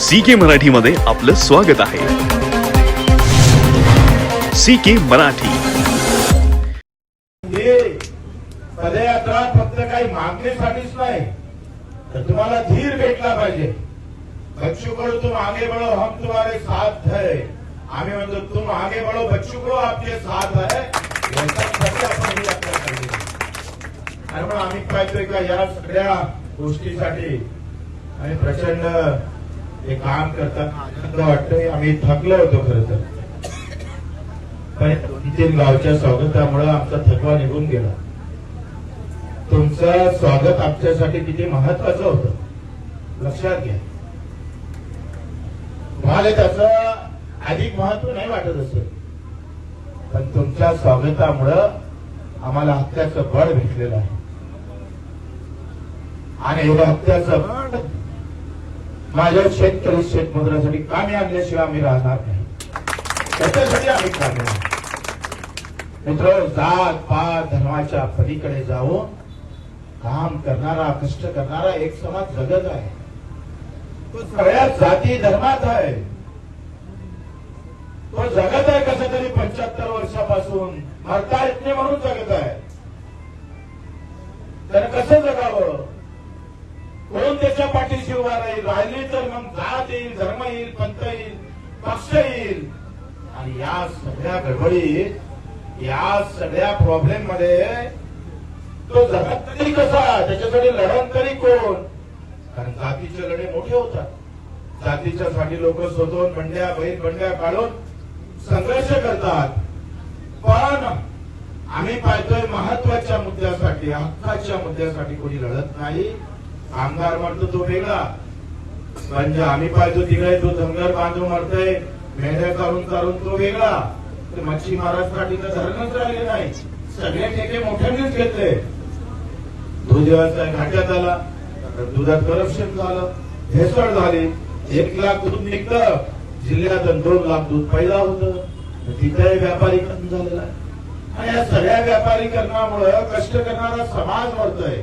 C K Marathi मध्ये आपलं स्वागत आहे. C K Marathi. पदयात्रा फक्त काही मागणीसाठीच नाही तर तुम्हाला धीर भेटला पाहिजे. बच्चू कडू तुम आगे बढ़ो हम तुम्हारे साथ है. आम्ही म्हणतो तुम आगे बढ़ो बच्चू कडू आपले साथ है. याच्यासाठी आपण आणि म्हणून आम्ही पाहिजे का या सगळ्या गोष्टीसाठी. आणि प्रचंड हे काम करताना आनंद वाटतोय. आम्ही थकलो होतो खर तर. पण गावच्या स्वागतामुळे आमचा थकवा निघून गेला. तुमचं स्वागत आमच्यासाठी किती महत्वाचं होतं? लक्षात घ्या. तुम्हाला त्याच अधिक महत्त्व नाही वाटत असेल. पण तुमच्या स्वागतामुळं आम्हाला हत्याचं बळ भेटलेलं आहे. आणि एवढं हत्याचं बळ माझ्या शेतकरी शेतमजुरासाठी कामे आणल्याशिवाय आम्ही राहणार नाही. त्याच्यासाठी आम्ही कामे मित्र जात पात धर्माच्या पलीकडे जाऊन काम करणारा कष्ट करणारा एक समाज जगत आहे. तो सगळ्या जाती धर्मात आहे. तो जगत आहे कसं तरी पंच्याहत्तर वर्षापासून. मरता येत नाही म्हणून जगत उभा राहील राहिली तर मग जात येईल धर्म येईल पंथ येईल पक्ष येईल. आणि या सगळ्या गडबडीत या सगळ्या प्रॉब्लेममध्ये तो जगत तरी कसा त्याच्यासाठी लढण तरी कोण? कारण जातीचे लढे मोठे होतात. जातीच्या साठी लोक स्वतःहून बंड्या बहीण बंड्या काढून संघर्ष करतात. पण आम्ही पाहतोय महत्त्वाच्या मुद्द्यासाठी हक्काच्या मुद्द्यासाठी कोणी लढत नाही. आमदार म्हणतो तो वेगळा. म्हणजे आम्ही पाहिजे तिकडे तो धनगर बांधव मरतोय मेहनत करून करून तो वेगळा. ते मच्छीमारांसाठी तर धरणच राहिले नाही. सगळे ठेके मोठ्यानेच घेतले. दुधाचा घाट्यात आला. दुधात करप्शन झालं. भेसळ झाली. एक लाख दूध निघतं. जिल्ह्यात दोन लाख दूध पैदा होत. तिथे व्यापारीकरण झालेला आहे. आणि या सगळ्या व्यापारीकरणामुळं कष्ट करणारा समाज मरतोय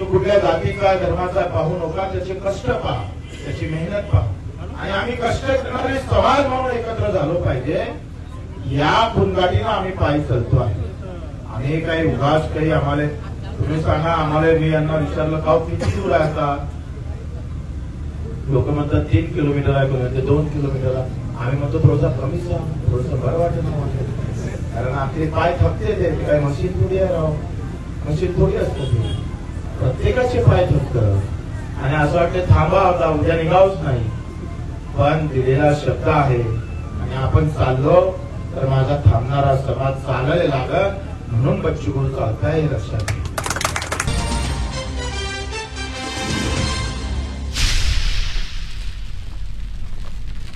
तो कुठल्या जातीचा धर्माचा पाहू नका त्याचे कष्ट पहा त्याची मेहनत पहा. आणि आम्ही कष्ट करणारे समाज म्हणून एकत्र झालो पाहिजे. या पुनगाटीनं आम्ही पायी चालतो आहे. आणि काही उगाच काही आम्हाला तुम्ही सांगा आम्हाला मी यांना विचारलं का किती दूर आहे आता? लोक म्हणतात तीन किलोमीटर आहे. म्हणते दोन किलोमीटर आहे. आम्ही म्हणतो थोडासा कमीच आहे थोडस बरं वाटत ना कारण आपले पाय थकते ते. काय मशीन थोडी आहे राव. मशीन थोडी असते. प्रत्येकाचे पाय थकत आणि असं वाटतं थांबा आता उद्या निघावच नाही पण दिलेला शब्द आहे आणि आपण चाललो तर माझा थांबणारा समाज चालायला लागत म्हणून बच्चू गुरु चालताय हे लक्षात घ्या.